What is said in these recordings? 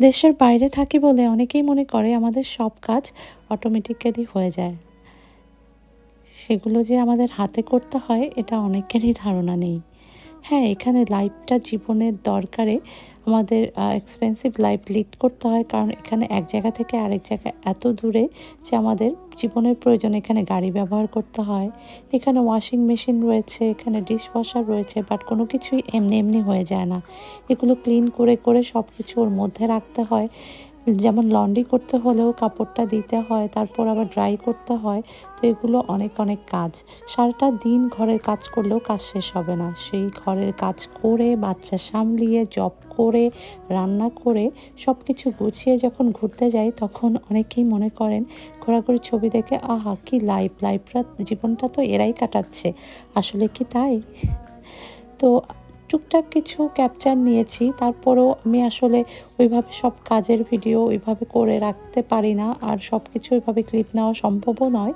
দেশের বাইরে থাকি বলে অনেকেই মনে করে আমাদের সব কাজ অটোমেটিক্যালি হয়ে যায়। সেগুলো যে আমাদের হাতে করতে হয়, এটা অনেকেরই ধারণা নেই। হ্যাঁ এখানে লাইফটা জীবনের দরকারে আমাদের এক্সপেন্সিভ লাইফ লিড করতে হয়। কারণ এখানে এক জায়গা থেকে আরেক জায়গা এত দূরে যে আমাদের জীবনের প্রয়োজন। এখানে গাড়ি ব্যবহার করতে হয়, এখানে ওয়াশিং মেশিন রয়েছে, এখানে ডিশ ওয়াশার রয়েছে বাট কোনো কিছুই এমনি এমনি হয়ে যায় না। এগুলো ক্লিন করে করে সব কিছু ওর মধ্যে রাখতে হয়। যেমন লন্ড্রি করতে হলেও কাপড়টা দিতে হয়, তারপর আবার ড্রাই করতে হয়, তো এগুলো অনেক অনেক কাজ। সারাটা দিন ঘরের কাজ করলেও কাজ শেষ হবে না। সেই ঘরের কাজ করে, বাচ্চা সামলিয়ে, জব করে, রান্না করে সব কিছু গুছিয়ে যখন ঘুরতে যাই, তখন অনেকেই মনে করেন ঘোরাঘুরি ছবি দেখে, আহা, কি লাইফ লাইফরা জীবনটা তো এরাই কাটাচ্ছে। আসলে কি তাই? তো টুকটাক কিছু ক্যাপচার নিয়েছি, তারপরেও আমি আসলে ওইভাবে সব কাজের ভিডিও ওইভাবে করে রাখতে পারি না আর সব কিছু ওইভাবে ক্লিপ নেওয়া সম্ভবও নয়।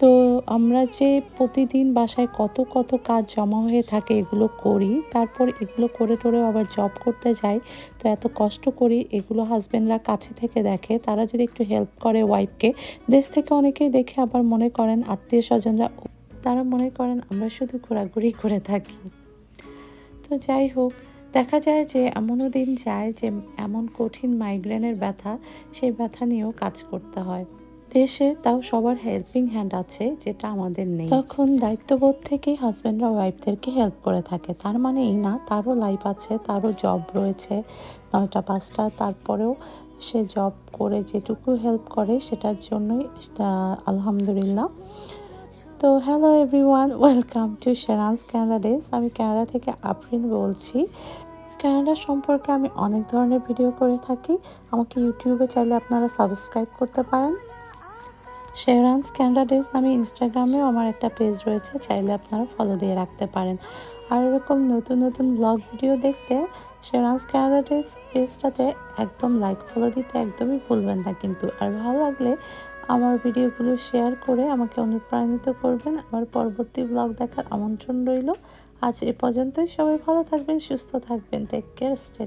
তো আমরা যে প্রতিদিন বাসায় কত কত কাজ জমা হয়ে থাকে এগুলো করি, তারপর এগুলো করে টোরে আবার জব করতে যাই, তো এত কষ্ট করি এগুলো হাজব্যান্ডরা কাছে থেকে দেখে, তারা যদি একটু হেল্প করে ওয়াইফকে দেশ থেকে অনেকেই দেখে আবার মনে করেন আত্মীয় স্বজনরা, তারা মনে করেন আমরা শুধু ঘোরাঘুরি করে থাকি। তো যাই হোক, দেখা যায় যে এমনও দিন যায় যে এমন কঠিন মাইগ্রেনের ব্যথা, সেই ব্যথা নিয়েও কাজ করতে হয়। দেশে তাও সবার হেল্পিং হ্যান্ড আছে, যেটা আমাদের নেই। তখন দায়িত্ববোধ থেকেই হাজব্যান্ডরা ওয়াইফদেরকে হেল্প করে থাকে। তার মানে এই না, তারও লাইফ আছে, তারও জব রয়েছে, নয়টা, পাঁচটা, তারপরেও সে জব করে যেটুকু হেল্প করে, সেটার জন্যই আলহামদুলিল্লাহ। তো হ্যালো এভরিওয়ান ওয়েলকাম টু শেরান্স ক্যানাডা ডেস আমি কানাডা থেকে আফরিন বলছি। ক্যানাডা সম্পর্কে আমি অনেক ধরনের ভিডিও করে থাকি। আমাকে ইউটিউবে চাইলে আপনারা সাবস্ক্রাইব করতে পারেন। শেরান্স ক্যানাডা ডেস নামে ইনস্টাগ্রামেও আমার একটা পেজ রয়েছে, চাইলে আপনারা ফলো দিয়ে রাখতে পারেন। আর এরকম নতুন নতুন ব্লগ ভিডিও দেখতে শেরান্স ক্যানাডা ডেস পেজটাতে একদম লাইক ফলো দিতে একদমই ভুলবেন না কিন্তু। আর ভালো লাগলে আমার ভিডিওগুলো শেয়ার করে আমাকে অনুপ্রাণিত করবেন। আমার পরবর্তী ব্লগ দেখার আমন্ত্রণ রইল। আজ এ পর্যন্তই। সবাই ভালো থাকবেন, সুস্থ থাকবেন। Take care stay